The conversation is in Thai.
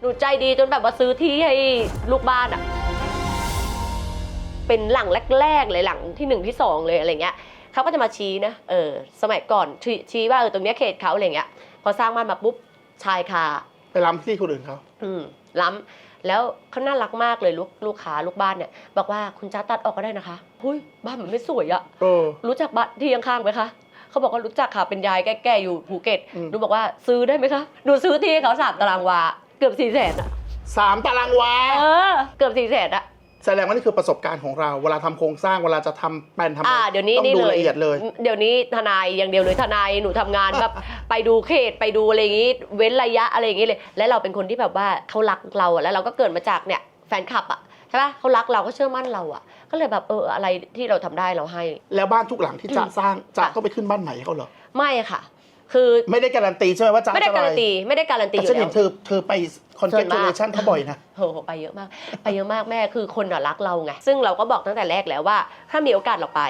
หนูใจดีจนแบบว่าซื้อที่ให้ลูกบ้านอะเป็นหลังแรกๆเลยหลังที่หนึ่งที่สองเลยอะไรเงี้ยเขาก็จะมาชี้นะเออสมัยก่อนชี้ชี้ว่าเออตรงเนี้ยเขตเขาอะไรเงี้ยพอสร้างบ้านมาปุ๊บชายคาไปล้ำที่คนอื่นเขาอืมล้ำแล้วเขาน่ารักมากเลยลูกลูกค้าลูกบ้านเนี่ยบอกว่าคุณจ้าตัดออกก็ได้นะคะหุ้ยบ้านมันไม่สวยอะเออรู้จักบ้านที่ข้างๆไหมคะเขาบอกว่ารู้จักค่ะเป็นยายแก่ๆอยู่ภูเก็ตอืมหนูบอกว่าซื้อได้ไหมคะหนูซื้อที่ให้เขาสามตารางวา เกือบสี่แสนอะสามตารางวา เออ เกือบสี่แสนอะแสดงว่านี่คือประสบการณ์ของเรา เวลาทำโครงสร้างเวลาจะทำแปลนทำอะไรอ่า เดี๋ยวนี้ต้องนี่ดูเลยละเอียดเลย เดี๋ยวนี้ทนายอย่างเดียวเลยทนายหนูทำงานแบบ ไปดูเขตไปดูอะไรอย่างงี้ เว้นระยะอะไรอย่างงี้เลย และเราเป็นคนที่แบบว่าเขารักเราอะแล้วเราก็เกิดมาจากเนี่ยแฟนคลับอะใช่ปะเขารักเราก็เชื่อมั่นเราอะก็เลยแบบเอออะไรที่เราทำได้เราให้ แล้วบ้านทุกหลังที่จะอืมสร้างจะค่ะต้องไปขึ้นบ้านใหม่ให้เขาเหรอ ไม่ค่ะ คือ ไม่ได้การันตีใช่ไหมว่าจะไม่ได้จะอะการันตีไม่ได้การันตีอแต่ยู่ฉันแล้เห็วนเธอเธอไปคอนเกส่วนตูมากเลชันเขาบ่อยนะ โหไปเยอะมาก ไปเยอะมากแม่คือคนอะรักเราไง ซึ่งเราก็บอกตั้งแต่แรกแล้วว่า ถ้ามีโอกาสเราไป